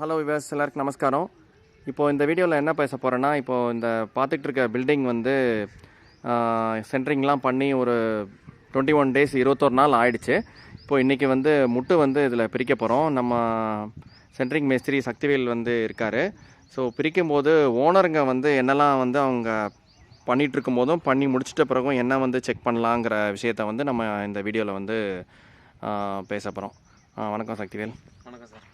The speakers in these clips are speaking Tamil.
ஹலோ விவாஸ் எல்லாருக்கும் நமஸ்காரம். இப்போது இந்த வீடியோவில் என்ன பேச போகிறேன்னா இப்போது இந்த பார்த்துட்டு இருக்க பில்டிங் வந்து சென்ட்ரிங்லாம் பண்ணி ஒரு டுவெண்ட்டி ஒன் டேஸ் இருபத்தொரு நாள் ஆயிடுச்சு. இப்போ இன்றைக்கி வந்து முட்டு வந்து இதில் பிரிக்க போகிறோம் நம்ம சென்ட்ரிங் மேஸ்திரி சக்திவேல் வந்து இருக்கார். ஸோ பிரிக்கும் போது ஓனருங்க வந்து என்னெல்லாம் வந்து அவங்க பண்ணிகிட்ருக்கும் போதும் பண்ணி முடிச்சிட்ட பிறகும் என்ன வந்து செக் பண்ணலாங்கிற விஷயத்த வந்து நம்ம இந்த வீடியோவில் வந்து பேச போகிறோம் வணக்கம் சக்திவேல். வணக்கம் சார்.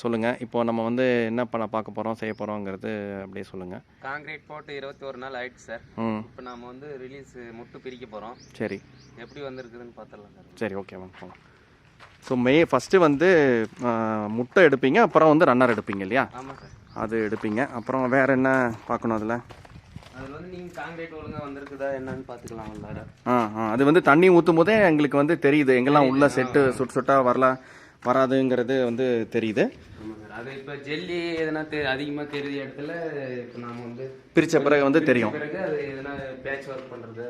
சொல்லுங்கள் இப்போ நம்ம வந்து என்ன பண்ண பார்க்க போகிறோம் செய்ய போகிறோங்கிறது அப்படியே சொல்லுங்கள் காங்கிரீட் போட்டு இருபத்தி ஒரு நாள் ஆயிடுச்சு சார். ம். இப்போ நாம வந்து ரிலீஸ் முட்டு பிரிக்க போகிறோம் சரி. எப்படி வந்திருக்குதுன்னு பார்த்துடலாம் சார். சரி ஓகே மேம் போகலாம் ஸோ மே ஃபஸ்ட்டு வந்து முட்டை எடுப்பீங்க அப்புறம் வந்து ரன்னர் எடுப்பீங்க இல்லையா? ஆமாம் சார். அது எடுப்பீங்க. அப்புறம் வேறு என்ன பார்க்கணும் அதில்? அதில் வந்து நீங்கள் காங்கிரீட் ஒழுங்காக வந்திருக்குதா என்னன்னு பார்த்துக்கலாம் ஆ ஆ. அது வந்து தண்ணி ஊற்றும் போதே எங்களுக்கு வந்து தெரியுது எங்கெல்லாம் உள்ள செட்டு சுட்டு சுட்டாக வரல. வராதுங்கிறது வந்து தெரியுது. அது இப்போ ஜெல்லி எதனா தெ அதிகமாக தெரியுற இடத்துல இப்போ நாம வந்து பிரித்த பிறகு வந்து தெரியும். பிறகு அது எதனா பேட்ச் ஒர்க் பண்ணுறது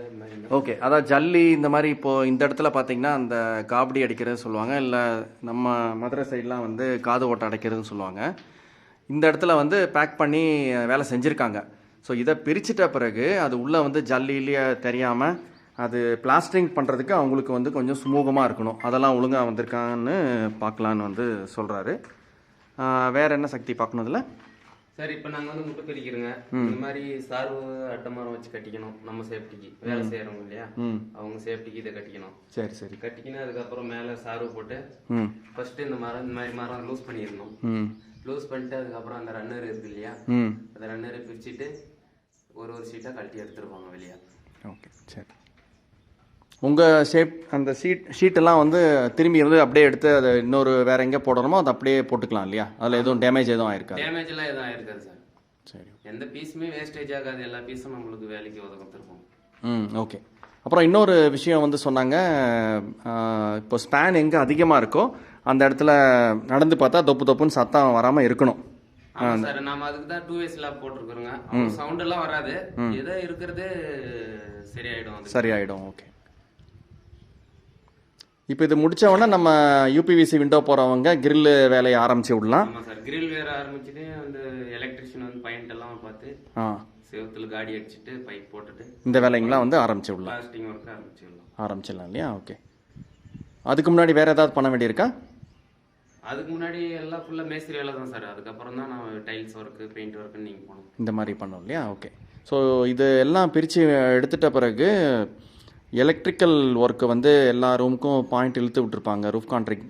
ஓகே அதான் ஜல்லி இந்த மாதிரி இப்போ இந்த இடத்துல பார்த்தீங்கன்னா அந்த காபடி அடிக்கிறது சொல்லுவாங்க இல்லை நம்ம மதுரை சைட்லாம் வந்து காது ஓட்டை அடைக்கிறதுன்னு சொல்லுவாங்க. இந்த இடத்துல வந்து பேக் பண்ணி வேலை செஞ்சுருக்காங்க. ஸோ இதை பிரிச்சிட்ட பிறகு அது உள்ளே வந்து ஜல்லிலேயே தெரியாமல் அது பிளாஸ்டரிங் பண்ணுறதுக்கு அவங்களுக்கு வந்து கொஞ்சம் சுமூகமாக இருக்கணும். அதெல்லாம் ஒழுங்காக வந்திருக்கான்னு பார்க்கலான்னு வந்து சொல்கிறாரு வேறு என்ன சக்தி பார்க்கணும் இதில்? சார் இப்போ நாங்கள் வந்து முட்டை பிரிக்கிறோங்க இந்த மாதிரி சார்பு அட்டை மரம் வச்சு கட்டிக்கணும். நம்ம சேஃப்டிக்கு வேலை செய்கிறவங்க இல்லையா? அவங்க சேஃப்டிக்கு இதை கட்டிக்கணும். சரி சரி. கட்டிக்கினா அதுக்கப்புறம் மேலே சார்பு போட்டு ஃபர்ஸ்ட் இந்த மரம் இந்த மாதிரி மரம் லூஸ் பண்ணிடணும். ம். லூஸ் பண்ணிட்டு அதுக்கப்புறம் அந்த ரன்னர் இருக்கு இல்லையா? அந்த ரன்னரை பிரிச்சுட்டு ஒரு ஒரு சீட்டாக கழட்டி எடுத்துருவாங்க வெளியே. ஓகே சரி. உங்கள் ஷேப் அந்த ஷீட் ஷீட்டெல்லாம் வந்து திரும்பி இருந்து அப்படியே எடுத்து அதை இன்னொரு வேற எங்கே போடணுமோ அதை அப்படியே போட்டுக்கலாம் இல்லையா? அதில் எதுவும் டேமேஜ் எதுவும் ஆயிருக்காது. டேமேஜ் எல்லாம் எதுவும் ஆயிருக்காது சார் சரி. எந்த பீஸுமே வேஸ்டேஜ் ஆகாது. எல்லா பீஸும் நம்மளுக்கு வேலைக்கு உதவிருப்போம் ம் ஓகே அப்புறம் இன்னொரு விஷயம் வந்து சொன்னாங்க. இப்போ ஸ்பேன் எங்கே அதிகமாக இருக்கோ அந்த இடத்துல நடந்து பார்த்தா தொப்பு தொப்புன்னு சத்தம் வராமல் இருக்கணும். சார் நாம அதுக்கு தான் டூ வேஸ் லேப் போட்டிருக்கிறோங்க. சவுண்ட் எல்லாம் வராது. ஏதோ இருக்கிறது சரியாயிடும் சரியாயிடும் ஓகே இப்போ இது முடிச்ச உடனே நம்ம யூபிவிசி விண்டோ போகிறவங்க கிரில் வேலையை ஆரம்பிச்சு விடலாம். சார். கிரில் வேற ஆரம்பிச்சுட்டு அந்த எலக்ட்ரிஷியன் வந்து பாயிண்ட் எல்லாம் பார்த்து ஆ. செவத்துல காடி அடிச்சுட்டு பைப் போட்டுட்டு இந்த வேலைங்களாம் வந்து ஆரம்பிச்சு விடலாம். பிளாஸ்டிங் ஒர்க் ஆரம்பிச்சிடலாம் ஆரம்பிச்சிடலாம் இல்லையா? ஓகே. அதுக்கு முன்னாடி வேறு ஏதாவது பண்ண வேண்டியிருக்கா? அதுக்கு முன்னாடி எல்லாம் ஃபுல்லா மேஸ்திரி வேலை தான் சார். அதுக்கப்புறம் தான் நான் டைல்ஸ் ஒர்க்கு பெயிண்ட் ஒர்க்குன்னு நீங்க போகணும் இந்த மாதிரி பண்ணோம் இல்லையா? ஓகே. ஸோ இது எல்லாம் பிரித்து எடுத்துட்ட பிறகு எலக்ட்ரிக்கல் ஒர்க்கு வந்து எல்லா ரூமுக்கும் பாயிண்ட் இழுத்து விட்டுருப்பாங்க. ரூஃப் கான்ட்ரிக்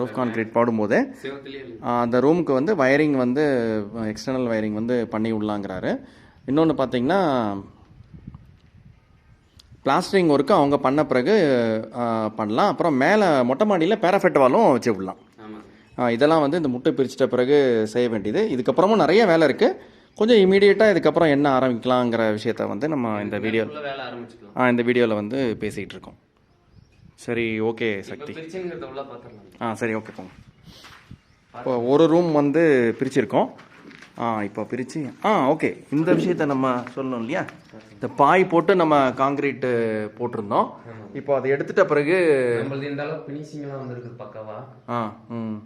ரூஃப் கான்க்ரீட் போடும்போதே. அந்த ரூமுக்கு வந்து வயரிங் வந்து எக்ஸ்டர்னல் வயரிங் வந்து பண்ணி விடலாங்கிறாரு இன்னொன்று பார்த்தீங்கன்னா பிளாஸ்டரிங் ஒர்க்கு அவங்க பண்ண பிறகு பண்ணலாம். அப்புறம் மேலே மொட்டை மாடியில் பேராஃபெட் வாலும் வச்சு விடலாம். இதெல்லாம் வந்து இந்த முட்டை பிரிச்சிட்ட பிறகு செய்ய வேண்டியது. இதுக்கப்புறமும் நிறைய வேலை இருக்குது கொஞ்சம் இமீடியட்டாக இதுக்கப்புறம் என்ன ஆரம்பிக்கலாங்கிற விஷயத்த வந்து நம்ம இந்த வீடியோ ஆ இந்த வீடியோவில் வந்து பேசிகிட்டு இருக்கோம். சரி ஓகே சக்தி. ஆ சரி ஓகே போங்க. இப்போ ஒரு ரூம் வந்து பிரிச்சிருக்கோம். ஆ இப்போ பிரித்து ஆ ஓகே இந்த விஷயத்த நம்ம சொல்லணும் இல்லையா? இந்த பாய் போட்டு நம்ம காங்கிரீட்டு போட்டிருந்தோம். இப்போ அதை எடுத்துட்ட பிறகு நம்மளது அளவுக்கு ஃபினிஷிங்லாம் வந்திருக்கு பக்காவா? ஆ ம்.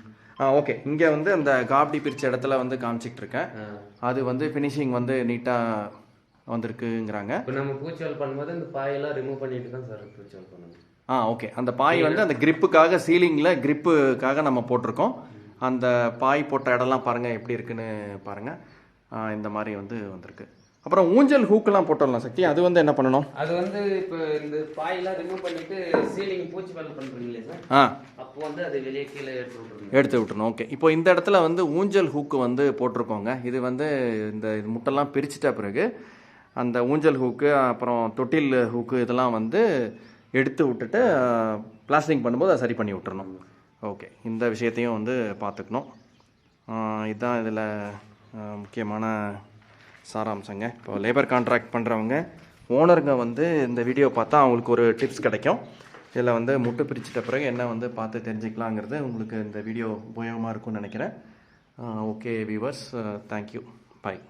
ஓகே. இங்கே வந்து அந்த காப்டி பிரிச்ச இடத்துல வந்து காமிச்சிட்டு இருக்கேன் அது வந்து ஃபினிஷிங் வந்து நீட்டாக வந்திருக்குங்கிறாங்க. இப்போ நம்ம பூச்சிவல் பண்ணும்போது இந்த பாயெல்லாம் ரிமூவ் பண்ணிட்டு தான் சார் பூச்சிவல் பண்ணணும். ஆ ஓகே. அந்த பாய் வந்து அந்த கிரிப்புக்காக சீலிங்கில் கிரிப்புக்காக நம்ம போட்டிருக்கோம். அந்த பாய் போட்ட இடம்லாம் பாருங்கள் எப்படி இருக்குன்னு பாருங்கள் இந்த மாதிரி வந்து வந்திருக்கு. அப்புறம் ஊஞ்சல் ஹூக்கெல்லாம் போட்டுடலாம் சக்தி. அது வந்து என்ன பண்ணணும்? அது வந்து இப்போ இந்த பாயெல்லாம் ரிமூவ் பண்ணிட்டு சீலிங் பூச்சி வேலை பண்றீங்களே சார்? ஆ. அப்போ வந்து அது வெளியே கீழே எடுத்து விட்டுருங்க எடுத்து விட்டுணும் ஓகே. இப்போ இந்த இடத்துல வந்து ஊஞ்சல் ஹூக்கு வந்து போட்டிருக்கோங்க. இது வந்து இந்த இது முட்டெல்லாம் பிரிச்சிட்ட பிறகு அந்த ஊஞ்சல் ஹூக்கு அப்புறம் தொட்டில் ஹூக்கு இதெல்லாம் வந்து எடுத்து விட்டுட்டு பிளாஸ்டிங் பண்ணும்போது அதை சரி பண்ணி விட்டுறணும். ஓகே. இந்த விஷயத்தையும் வந்து பார்த்துக்கணும். இதுதான் இதில் முக்கியமான சாராம்சங்க. இப்போ லேபர் கான்ட்ராக்ட் பண்ணுறவங்க ஓனருங்க வந்து இந்த வீடியோ பார்த்தா அவங்களுக்கு ஒரு டிப்ஸ் கிடைக்கும். இதில் வந்து முட்டு பிரிச்சிட்ட பிறகு என்ன வந்து பார்த்து தெரிஞ்சுக்கலாங்கிறது உங்களுக்கு இந்த வீடியோ உபயோகமாக இருக்கும்னு நினைக்கிறேன். Okay viewers thank you bye